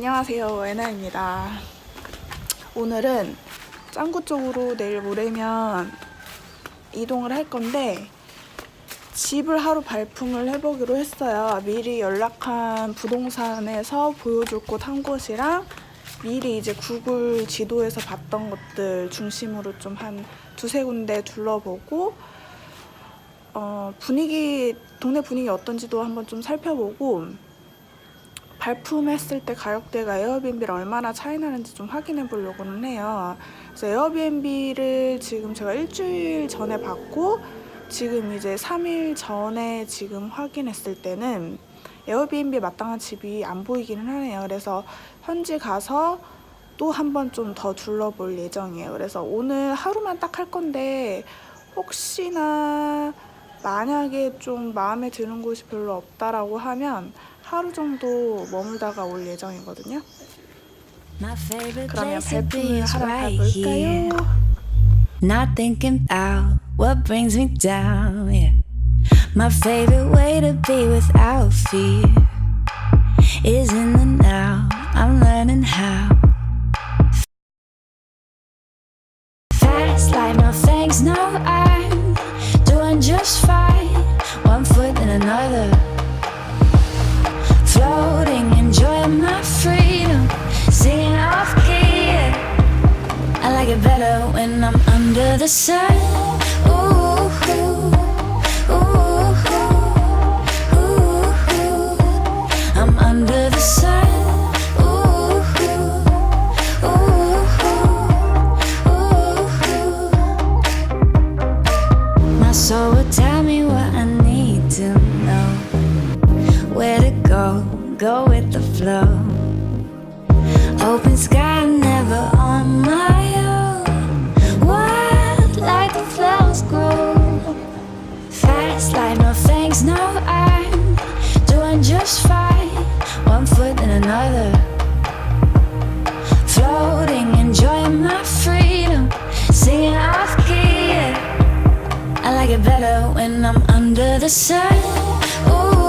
안녕하세요 애나입니다. 오늘은 짱구 쪽으로 내일 모레면 이동을 할 건데 집을 하루 발품을 해보기로 했어요. 미리 연락한 부동산에서 보여줄 곳 한 곳이랑 미리 이제 구글 지도에서 봤던 것들 중심으로 좀 한 두세 군데 둘러보고 어, 분위기 동네 분위기 어떤지도 한번 좀 살펴보고 발품했을 때 가격대가 에어비앤비랑 얼마나 차이 나는지 좀 확인해 보려고는 해요. 그래서 에어비앤비를 지금 제가 일주일 전에 받고 지금 이제 3일 전에 지금 확인했을 때는 에어비앤비에 마땅한 집이 안 보이기는 하네요. 그래서 현지 가서 또 한 번 좀 더 둘러볼 예정이에요. 그래서 오늘 하루만 딱 할 건데 혹시나 만약에 좀 마음에 드는 곳이 별로 없다라고 하면 하루 정도 머물다가 올 예정이거든요. 그러면 발품을 하러. 가볼까요? Not thinking about what brings me down. Yeah. My favorite way to be without fear is in the now. I'm learning how. Fast like no thanks, no I'm when I'm under the sun. Ooh, ooh, ooh, ooh. I'm under the sun. Ooh, ooh, ooh. My soul will tell me what I need to know. Where to go, go with the flow. Open sky, never Fast like no thanks, no I'm doing just fine. One foot in another. Floating, enjoying my freedom. Singing off key. I like it better when I'm under the sun. Ooh.